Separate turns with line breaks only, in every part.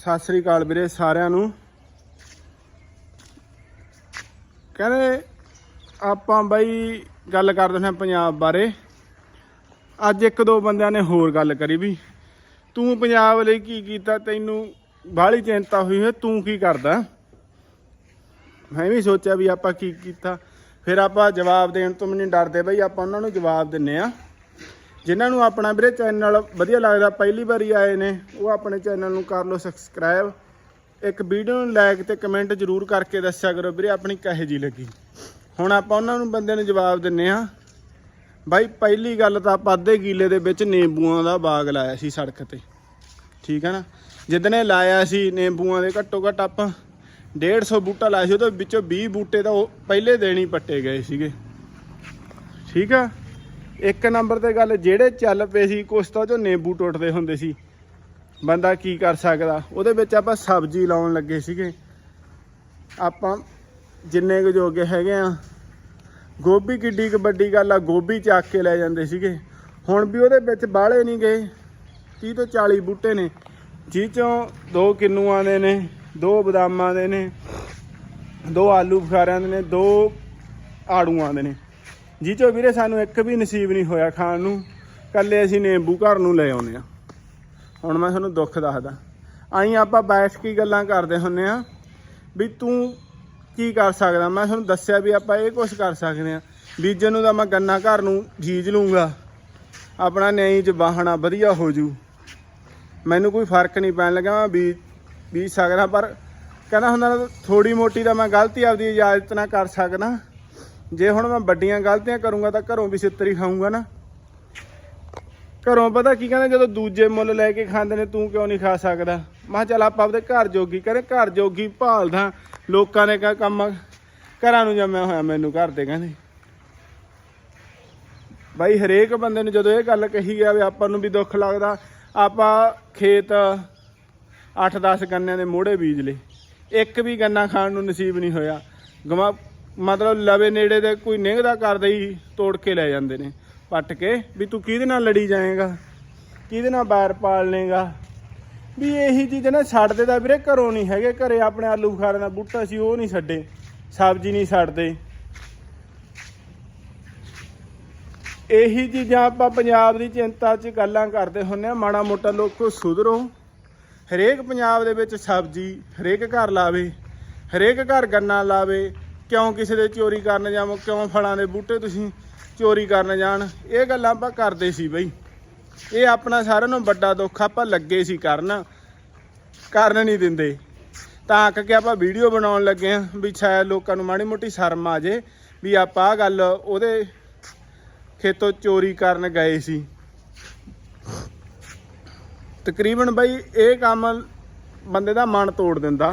ਸਤਿ ਸ੍ਰੀ ਅਕਾਲ ਵੀਰੇ ਸਾਰਿਆਂ ਨੂੰ। ਕਹਿੰਦੇ ਆਪਾਂ ਬਾਈ ਗੱਲ ਕਰਦੇ ਹਾਂ ਪੰਜਾਬ ਬਾਰੇ। ਅੱਜ ਇੱਕ ਦੋ ਬੰਦਿਆਂ ਨੇ ਹੋਰ ਗੱਲ ਕਰੀ ਵੀ, ਤੂੰ ਪੰਜਾਬ ਲਈ ਕੀ ਕੀਤਾ, ਤੈਨੂੰ ਬਾਹਲੀ ਚਿੰਤਾ ਹੋਈ ਹੈ ਤੂੰ ਕੀ ਕਰਦਾ? ਮੈਂ ਵੀ ਸੋਚਿਆ ਵੀ ਆਪਾਂ ਕੀ ਕੀਤਾ। ਫਿਰ ਆਪਾਂ ਜਵਾਬ ਦੇਣ ਤੋਂ ਮੈਨੂੰ ਡਰਦੇ ਬਈ, ਆਪਾਂ ਉਹਨਾਂ ਨੂੰ ਜਵਾਬ ਦਿੰਨੇ ਆ। ਜਿਨ੍ਹਾਂ ਨੂੰ ਆਪਣਾ ਵੀਰੇ ਚੈਨਲ ਵਧੀਆ ਲੱਗਦਾ, ਪਹਿਲੀ ਵਾਰੀ ਆਏ ਨੇ, ਉਹ ਆਪਣੇ ਚੈਨਲ ਨੂੰ ਕਰ ਲਓ ਸਬਸਕ੍ਰਾਈਬ ਇੱਕ ਵੀਡੀਓ ਨੂੰ ਲਾਈਕ ਤੇ ਕਮੈਂਟ ਜਰੂਰ ਕਰਕੇ ਦੱਸਿਆ ਕਰੋ ਵੀਰੇ, ਆਪਣੀ ਕਹੇ ਜੀ ਲੱਗੀ। ਹੁਣ ਆਪਾਂ ਉਹਨਾਂ ਨੂੰ ਬੰਦੇ ਨੂੰ ਜਵਾਬ ਦਿੰਨੇ ਆ ਬਾਈ, ਪਹਿਲੀ ਗੱਲ ਤਾਂ ਆਪਾਂ ਅੱਧੇ ਕਿੱਲੇ ਦੇ ਵਿੱਚ ਨਿੰਬੂਆਂ ਦਾ ਬਾਗ ਲਾਇਆ ਸੀ ਸੜਕ ਤੇ। ਠੀਕ ਹੈ ਨਾ? ਜਿੱਦਨੇ ਲਾਇਆ ਸੀ, ਨਿੰਬੂਆਂ ਦੇ ਘੱਟੋ ਘੱਟ ਆਪਾਂ 150 ਬੂਟਾ ਲਾਇਆ ਸੀ, ਉਹਦੇ ਵਿੱਚੋਂ 20 ਬੂਟੇ ਤਾਂ ਉਹ ਪਹਿਲੇ ਦਿਨ ਹੀ ਪੱਟੇ ਗਏ ਸੀਗੇ। ਠੀਕ ਆ? ਇੱਕ ਨੰਬਰ ਤੇ ਗੱਲ, ਜਿਹੜੇ ਚੱਲ ਪਏ ਸੀ, ਕੁਛ ਤਾਂ ਜੋ ਨਿੰਬੂ ਟੁੱਟਦੇ ਹੁੰਦੇ ਸੀ। ਬੰਦਾ ਕੀ ਕਰ ਸਕਦਾ? ਉਹਦੇ ਵਿੱਚ ਆਪਾਂ ਸਬਜ਼ੀ ਲਾਉਣ ਲੱਗੇ ਸੀਗੇ। ਆਪਾਂ ਜਿੰਨੇ ਕੁ ਜੋਗੇ ਹੈਗੇ ਆ, ਗੋਭੀ ਕਿੱਡੀ ਕੁ ਵੱਡੀ ਗੱਲ ਆ, ਗੋਭੀ ਚੱਕ ਕੇ ਲੈ ਜਾਂਦੇ ਸੀਗੇ। ਹੁਣ ਵੀ ਉਹਦੇ ਵਿੱਚ ਬਾਹਲੇ ਨਹੀਂ ਗਏ। 30 ਤੋਂ 40 ਬੂਟੇ ਨੇ। ਜਿਹ ਚੋਂ ਦੋ ਕਿੰਨੂਆਂ ਦੇ ਨੇ, ਦੋ ਬਦਾਮਾਂ ਦੇ ਨੇ, ਦੋ ਆਲੂ ਬੁਖਾਰਿਆਂ ਦੇ ਨੇ, ਦੋ ਆੜੂਆਂ ਦੇ ਨੇ। ਜਿਹ ਚੋ ਵੀਰੇ, ਸਾਨੂੰ ਇੱਕ ਵੀ ਨਸੀਬ ਨਹੀਂ ਹੋਇਆ ਖਾਣ ਨੂੰ। ਕੱਲੇ ਅਸੀਂ ਨਿੰਬੂ ਘਰ ਨੂੰ ਲੈ ਆਉਨੇ ਆ ਹੁਣ ਮੈਂ ਤੁਹਾਨੂੰ ਦੁੱਖ ਦੱਸਦਾ। ਆਈ ਆਪਾਂ ਬੈਠ ਕੇ ਗੱਲਾਂ ਕਰਦੇ ਹੁੰਨੇ ਆ ਵੀ ਤੂੰ ਕੀ ਕਰ ਸਕਦਾ? ਮੈਂ ਤੁਹਾਨੂੰ ਦੱਸਿਆ ਵੀ ਆਪਾਂ ਇਹ ਕੁਝ ਕਰ ਸਕਦੇ ਆ ਬੀਜਣ ਨੂੰ ਤਾਂ ਮੈਂ ਗੰਨਾ ਘਰ ਨੂੰ ਜੀਜ ਲੂੰਗਾ ਆਪਣਾ ਨਿਆਂ ਚ ਬਾਹਣਾ ਵਧੀਆ ਹੋ ਜੂ। ਮੈਨੂੰ ਕੋਈ ਫ਼ਰਕ ਨਹੀਂ ਪੈਣ ਲੱਗਾ, ਮੈਂ ਬੀਜ ਬੀਜ ਸਕਦਾ, ਪਰ ਕਹਿੰਦਾ ਹੁੰਦਾ ਥੋੜੀ ਮੋਟੀ ਤਾਂ ਮੈਂ ਗਲਤੀ ਆਪਦੀ ਇਜਾਜ਼ਤ ਨਾਲ ਕਰ ਸਕਦਾ। ਜੇ ਹੁਣ ਮੈਂ ਵੱਡੀਆਂ ਗਲਤੀਆਂ ਕਰੂੰਗਾ ਤਾਂ ਘਰੋਂ ਵੀ ਸਿੱਤਰੀ ਖਾਊਂਗਾ ਨਾ। ਘਰੋਂ ਪਤਾ ਕੀ ਕਹਿੰਦੇ, ਜਦੋਂ ਦੂਜੇ ਮੁੱਲ ਲੈ ਕੇ ਖਾਂਦੇ ਨੇ, ਤੂੰ ਕਿਉਂ ਨਹੀਂ ਖਾ ਸਕਦਾ? ਮੈਂ ਕਿਹਾ ਚੱਲ ਆਪਾਂ ਆਪਦੇ ਘਰ ਜੋਗੀ ਕਹਿੰਦੇ ਘਰ ਜੋਗੀ ਭਾਲਦਾ। ਲੋਕਾਂ ਨੇ ਕਹਾ ਕੰਮ ਘਰਾਂ ਨੂੰ ਜੰਮਿਆ ਹੋਇਆ ਮੈਨੂੰ ਘਰ ਦੇ ਕਹਿੰਦੇ। ਬਾਈ, ਹਰੇਕ ਬੰਦੇ ਨੂੰ ਜਦੋਂ ਇਹ ਗੱਲ ਕਹੀ ਗਿਆ ਵੀ ਆਪਾਂ ਨੂੰ ਵੀ ਦੁੱਖ ਲੱਗਦਾ, ਆਪਾਂ ਖੇਤ 8-10 ਗੰਨਿਆਂ ਦੇ ਮੋੜੇ ਬੀਜ ਲਏ। ਇੱਕ ਵੀ ਗੰਨਾ ਖਾਣ ਨੂੰ ਨਸੀਬ ਨਹੀਂ ਹੋਇਆ। ਗਵਾ ਮਤਲਬ ਲਵੇ ਨੇੜੇ ਦੇ ਕੋਈ ਨਿੰਗਦਾ ਕਰਦੇ ਹੀ ਤੋੜ ਕੇ ਲੈ ਜਾਂਦੇ ਨੇ, ਪੱਟ ਕੇ, ਵੀ ਤੂੰ ਕਿਹਦੇ ਨਾਲ ਲੜੀ ਜਾਏਗਾ? ਕਿਹਦੇ ਨਾਲ ਬੈਰ ਪਾਲ ਲੇਗਾ ਵੀ ਇਹੀ ਚੀਜ਼ ਨਾ ਛੱਡਦੇ ਤਾਂ ਵੀਰੇ ਘਰੋਂ ਨਹੀਂ ਹੈਗੇ, ਘਰੇ ਆਪਣੇ ਆਲੂ ਬੁਖਾਰੇ ਦਾ ਬੂਟਾ ਸੀ, ਉਹ ਨਹੀਂ ਛੱਡੇ, ਸਬਜ਼ੀ ਨਹੀਂ ਛੱਡਦੇ। ਇਹੀ ਚੀਜ਼ਾਂ ਆਪਾਂ ਪੰਜਾਬ ਦੀ ਚਿੰਤਾ 'ਚ ਗੱਲਾਂ ਕਰਦੇ ਹੁੰਨੇ ਆ, ਮਾੜਾ ਮੋਟਾ ਲੋਕੋ ਸੁਧਰੋ। ਹਰੇਕ ਪੰਜਾਬ ਦੇ ਵਿੱਚ ਸਬਜ਼ੀ ਹਰੇਕ ਘਰ ਲਾਵੇ, ਹਰੇਕ ਘਰ ਗੰਨਾ ਲਾਵੇ ਕਿਉਂ ਕਿਸੇ ਦੇ ਚੋਰੀ ਕਰਨ ਜਾਵੋ? ਕਿਉਂ ਫਲਾਂ ਦੇ ਬੂਟੇ ਤੁਸੀਂ ਚੋਰੀ ਕਰਨ ਜਾਣ? ਇਹ ਗੱਲਾਂ ਆਪਾਂ ਕਰਦੇ ਸੀ ਬਈ। ਇਹ ਆਪਣਾ ਸਾਰਿਆਂ ਨੂੰ ਵੱਡਾ ਦੁੱਖ ਆਪਾਂ ਲੱਗੇ ਸੀ ਕਰਨ। ਕਰਨ ਨਹੀਂ ਦਿੰਦੇ। ਤਾਂ ਕਰਕੇ ਆਪਾਂ ਵੀਡੀਓ ਬਣਾਉਣ ਲੱਗੇ ਆ ਵੀ ਸ਼ਾਇਦ ਲੋਕਾਂ ਨੂੰ ਮਾੜੀ ਮੋਟੀ ਸ਼ਰਮ ਆ ਜੇ ਵੀ ਆਪਾਂ ਆ ਗੱਲ ਉਹਦੇ ਖੇਤੋਂ ਚੋਰੀ ਕਰਨ ਗਏ ਸੀ। ਤਕਰੀਬਨ ਬਈ ਇਹ ਕੰਮ ਬੰਦੇ ਦਾ ਮਨ ਤੋੜ ਦਿੰਦਾ।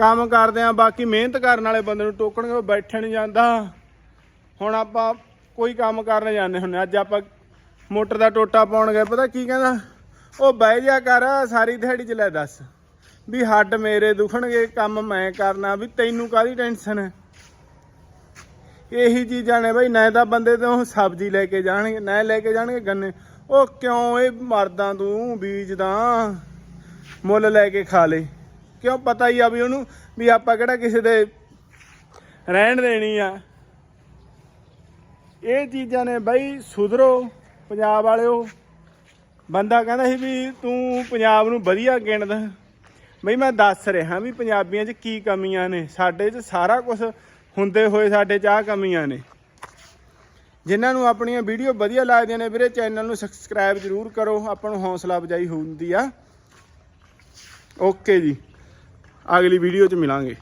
ਕੰਮ ਕਰਦੇ ਆ, ਬਾਕੀ ਮਿਹਨਤ ਕਰਨ ਵਾਲੇ ਬੰਦੇ ਨੂੰ ਟੋਕਣਗੇ ਉਹ ਬੈਠਣ ਨਹੀਂ ਜਾਂਦਾ? ਹੁਣ ਆਪਾਂ ਕੋਈ ਕੰਮ ਕਰਨ ਜਾਂਦੇ ਹੁੰਨੇ ਅੱਜ ਆਪਾਂ ਮੋਟਰ ਦਾ ਟੋਟਾ ਪਾਉਣ ਗਏ, ਪਤਾ ਕੀ ਕਹਿੰਦਾ? ਉਹ ਬਹਿ ਜਾ ਕਰ, ਸਾਰੀ ਦਿਹਾੜੀ ਚ ਲੈ ਦੱਸ, ਵੀ ਹੱਡ ਮੇਰੇ ਦੁਖਣਗੇ, ਕੰਮ ਮੈਂ ਕਰਨਾ, ਵੀ ਤੈਨੂੰ ਕਾਹਦੀ ਟੈਨਸ਼ਨ ਹੈ ਇਹੀ ਚੀਜ਼ਾਂ ਨੇ ਬਈ, ਨਾ ਤਾਂ ਬੰਦੇ ਤੋਂ ਸਬਜ਼ੀ ਲੈ ਕੇ ਜਾਣਗੇ, ਨਾ ਲੈ ਕੇ ਜਾਣਗੇ ਗੰਨੇ। ਉਹ ਕਿਉਂ ਇਹ ਮਰਦਾਂ ਤੂੰ ਬੀਜਦਾ? ਮੁੱਲ ਲੈ ਕੇ ਖਾ ਲੇ। ਕਿਉਂ ਪਤਾ ਹੀ ਆ ਵੀ ਉਹਨੂੰ, ਵੀ ਆਪਾਂ ਕਿਹੜਾ ਕਿਸੇ ਦੇ ਰਹਿਣ ਦੇਣੀ ਆ। ਇਹ ਚੀਜ਼ਾਂ ਨੇ ਬਈ ਸੁਧਰੋ ਪੰਜਾਬ ਵਾਲਿਓ। ਬੰਦਾ ਕਹਿੰਦਾ ਸੀ ਵੀ ਤੂੰ ਪੰਜਾਬ ਨੂੰ ਵਧੀਆ ਗਿਣਦਾ। ਬਈ ਮੈਂ ਦੱਸ ਰਿਹਾ ਵੀ ਪੰਜਾਬੀਆਂ 'ਚ ਕੀ ਕਮੀਆਂ ਨੇ। ਸਾਡੇ 'ਚ ਸਾਰਾ ਕੁਝ ਹੁੰਦੇ ਹੋਏ ਸਾਡੇ 'ਚ ਆਹ ਕਮੀਆਂ ਨੇ। ਜਿਨ੍ਹਾਂ ਨੂੰ ਆਪਣੀਆਂ ਵੀਡੀਓ ਵਧੀਆ ਲੱਗਦੀਆਂ ਨੇ ਵੀਰੇ, ਚੈਨਲ ਨੂੰ ਸਬਸਕ੍ਰਾਈਬ ਜ਼ਰੂਰ ਕਰੋ। ਆਪਾਂ ਨੂੰ ਹੌਸਲਾ ਅਫਜਾਈ ਹੁੰਦੀ ਆ। ਓਕੇ ਜੀ। ਅਗਲੀ ਵੀਡੀਓ 'ਚ ਮਿਲਾਂਗੇ।